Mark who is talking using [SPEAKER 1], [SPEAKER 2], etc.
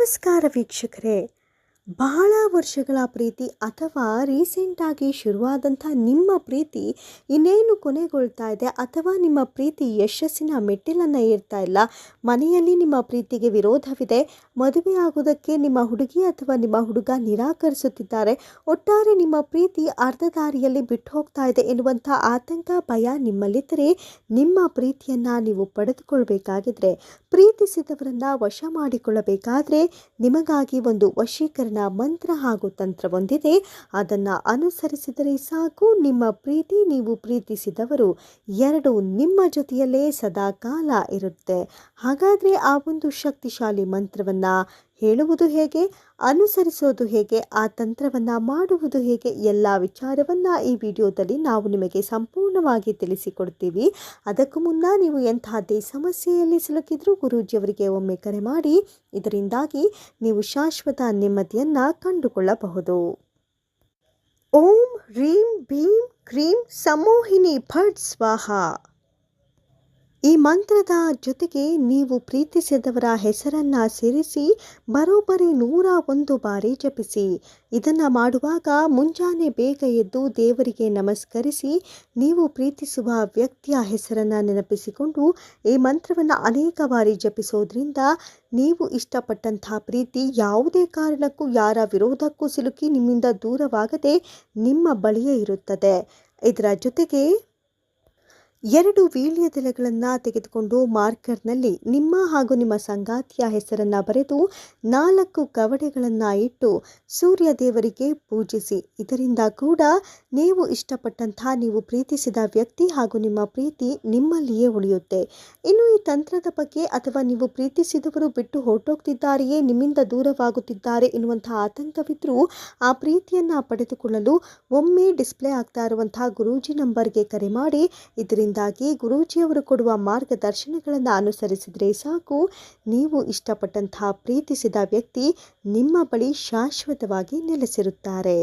[SPEAKER 1] ನಮಸ್ಕಾರ ವೀಕ್ಷಕರೇ. ಬಹಳ ವರ್ಷಗಳ ಪ್ರೀತಿ ಅಥವಾ ರೀಸೆಂಟಾಗಿ ಶುರುವಾದಂಥ ನಿಮ್ಮ ಪ್ರೀತಿ ಇನ್ನೇನು ಕೊನೆಗೊಳ್ತಾ ಇದೆ ಅಥವಾ ನಿಮ್ಮ ಪ್ರೀತಿ ಯಶಸ್ಸಿನ ಮೆಟ್ಟಿಲನ್ನು ಏರ್ತಾ ಇಲ್ಲ? ಮನೆಯಲ್ಲಿ ನಿಮ್ಮ ಪ್ರೀತಿಗೆ ವಿರೋಧವಿದೆ, ಮದುವೆ ಆಗೋದಕ್ಕೆ ನಿಮ್ಮ ಹುಡುಗಿ ಅಥವಾ ನಿಮ್ಮ ಹುಡುಗ ನಿರಾಕರಿಸುತ್ತಿದ್ದಾರೆ, ಒಟ್ಟಾರೆ ನಿಮ್ಮ ಪ್ರೀತಿ ಅರ್ಧ ದಾರಿಯಲ್ಲಿ ಬಿಟ್ಟು ಹೋಗ್ತಾ ಇದೆ ಎನ್ನುವಂಥ ಆತಂಕ, ಭಯ ನಿಮ್ಮಲ್ಲಿದ್ದರೆ ನಿಮ್ಮ ಪ್ರೀತಿಯನ್ನು ನೀವು ಪಡೆದುಕೊಳ್ಬೇಕಾಗಿದ್ರೆ, ಪ್ರೀತಿಸಿದವರನ್ನು ವಶ ಮಾಡಿಕೊಳ್ಳಬೇಕಾದ್ರೆ ನಿಮಗಾಗಿ ಒಂದು ವಶೀಕರಣ ಮಂತ್ರ ಹಾಗೂ ತಂತ್ರವೊಂದಿದೆ ಅದನ್ನು ಅನುಸರಿಸಿದರೆ ಸಾಕು. ನಿಮ್ಮ ಪ್ರೀತಿ ನೀವು ಪ್ರೀತಿಸಿದವರು ಎರಡು ನಿಮ್ಮ ಜೊತೆಯಲ್ಲೇ ಸದಾ ಕಾಲ ಇರುತ್ತೆ. ಹಾಗಾದರೆ ಆ ಒಂದು ಶಕ್ತಿಶಾಲಿ ಮಂತ್ರವನ್ನು ಹೇಳುವುದು ಹೇಗೆ, ಅನುಸರಿಸೋದು ಹೇಗೆ, ಆ ತಂತ್ರವನ್ನು ಮಾಡುವುದು ಹೇಗೆ, ಎಲ್ಲ ವಿಚಾರವನ್ನು ಈ ವಿಡಿಯೋದಲ್ಲಿ ನಾವು ನಿಮಗೆ ಸಂಪೂರ್ಣವಾಗಿ ತಿಳಿಸಿಕೊಡ್ತೀವಿ. ಅದಕ್ಕೂ ಮುನ್ನ ನೀವು ಎಂತಹದ್ದೇ ಸಮಸ್ಯೆಯಲ್ಲಿ ಸಿಲುಕಿದ್ರೂ ಗುರೂಜಿಯವರಿಗೆ ಒಮ್ಮೆ ಕರೆ ಮಾಡಿ, ಇದರಿಂದಾಗಿ ನೀವು ಶಾಶ್ವತ ನೆಮ್ಮದಿಯನ್ನು ಕಂಡುಕೊಳ್ಳಬಹುದು. ಓಂ, ರೀಂ ಭೀಂ, ಕ್ರೀಂ ಸಮೋಹಿನಿ ಭಟ್ ಸ್ವಾಹ. ಈ ಮಂತ್ರದ ಜೊತೆಗೆ ನೀವು ಪ್ರೀತಿಸಿದವರ ಹೆಸರನ್ನು ಸೇರಿಸಿ ಬರೋಬ್ಬರಿ ನೂರ ಒಂದು ಬಾರಿ ಜಪಿಸಿ. ಇದನ್ನು ಮಾಡುವಾಗ ಮುಂಜಾನೆ ಬೇಗ ಎದ್ದು ದೇವರಿಗೆ ನಮಸ್ಕರಿಸಿ ನೀವು ಪ್ರೀತಿಸುವ ವ್ಯಕ್ತಿಯ ಹೆಸರನ್ನು ನೆನಪಿಸಿಕೊಂಡು ಈ ಮಂತ್ರವನ್ನು ಅನೇಕ ಬಾರಿ ಜಪಿಸೋದ್ರಿಂದ ನೀವು ಇಷ್ಟಪಟ್ಟಂತಹ ಪ್ರೀತಿ ಯಾವುದೇ ಕಾರಣಕ್ಕೂ ಯಾರ ವಿರೋಧಕ್ಕೂ ಸಿಲುಕಿ ನಿಮ್ಮಿಂದ ದೂರವಾಗದೆ ನಿಮ್ಮ ಬಳಿಯೇ ಇರುತ್ತದೆ. ಇದರ ಜೊತೆಗೆ ಎರಡು ವೀಳ್ಯದೆಲೆಗಳನ್ನು ತೆಗೆದುಕೊಂಡು ಮಾರ್ಕರ್ನಲ್ಲಿ ನಿಮ್ಮ ಹಾಗೂ ನಿಮ್ಮ ಸಂಗಾತಿಯ ಹೆಸರನ್ನು ಬರೆದು ನಾಲ್ಕು ಕವಡೆಗಳನ್ನು ಇಟ್ಟು ಸೂರ್ಯ ದೇವರಿಗೆ ಪೂಜಿಸಿ. ಇದರಿಂದ ಕೂಡ ನೀವು ಇಷ್ಟಪಟ್ಟಂತಹ ನೀವು ಪ್ರೀತಿಸಿದ ವ್ಯಕ್ತಿ ಹಾಗೂ ನಿಮ್ಮ ಪ್ರೀತಿ ನಿಮ್ಮಲ್ಲಿಯೇ ಉಳಿಯುತ್ತೆ. ಇನ್ನು ಈ ತಂತ್ರದ ಬಗ್ಗೆ ಅಥವಾ ನೀವು ಪ್ರೀತಿಸಿದವರು ಬಿಟ್ಟು ಹೊರಟೋಗ್ತಿದ್ದಾರೆಯೇ, ನಿಮ್ಮಿಂದ ದೂರವಾಗುತ್ತಿದ್ದಾರೆ ಎನ್ನುವಂತಹ ಆತಂಕವಿದ್ದರೂ ಆ ಪ್ರೀತಿಯನ್ನು ಪಡೆದುಕೊಳ್ಳಲು ಒಮ್ಮೆ ಡಿಸ್ಪ್ಲೇ ಆಗ್ತಾ ಇರುವಂತಹ ಗುರೂಜಿ ನಂಬರ್ಗೆ ಕರೆ ಮಾಡಿ. ಇದರಿಂದ ಇದರಿಂದಾಗಿ ಗುರೂಜಿಯವರು ಕೊಡುವ ಮಾರ್ಗದರ್ಶನಗಳನ್ನು ಅನುಸರಿಸಿದರೆ ಸಾಕು. ನೀವು ಇಷ್ಟಪಟ್ಟಂತಹ ಪ್ರೀತಿಸಿದ ವ್ಯಕ್ತಿ ನಿಮ್ಮ ಬಳಿ ಶಾಶ್ವತವಾಗಿ ನೆಲೆಸಿರುತ್ತಾರೆ.